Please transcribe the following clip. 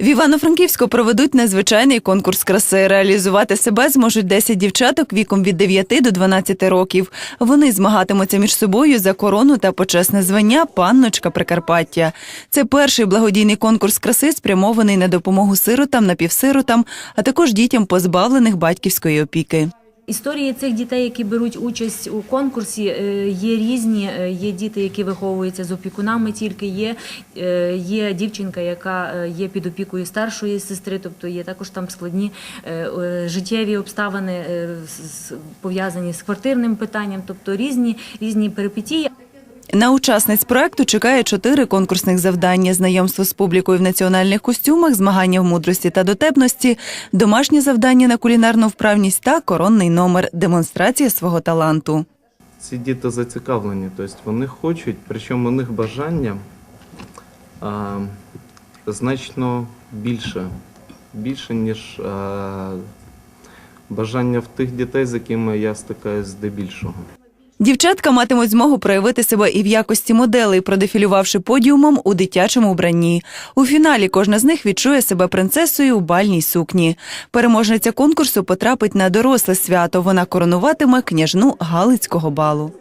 В Івано-Франківську проведуть незвичайний конкурс краси. Реалізувати себе зможуть 10 дівчаток віком від 9 до 12 років. Вони змагатимуться між собою за корону та почесне звання Панночка Прикарпаття. Це перший благодійний конкурс краси, спрямований на допомогу сиротам, напівсиротам, а також дітям позбавлених батьківської опіки. Історії цих дітей, які беруть участь у конкурсі, е, є різні. Е, Є діти, які виховуються з опікунами, тільки є, е, є дівчинка, яка є під опікою старшої сестри, тобто є також там складні життєві обставини пов'язані з квартирним питанням, тобто різні різні перипетії. На учасниць проекту чекає чотири конкурсних завдання: знайомство з публікою в національних костюмах, змагання в мудрості та дотепності, домашнє завдання на кулінарну вправність та коронний номер демонстрація свого таланту. Ці діти зацікавлені, тобто вони хочуть, причому у них бажання а, значно більше, більше, ніж а, бажання в тих дітей, з якими я стикаюсь здебільшого. Дівчатка матимуть змогу проявити себе і в якості моделей, продефілювавши подіумом у дитячому вбранні. У фіналі кожна з них відчує себе принцесою у бальній сукні. Переможниця конкурсу потрапить на доросле свято. Вона коронуватиме княжну Галицького балу.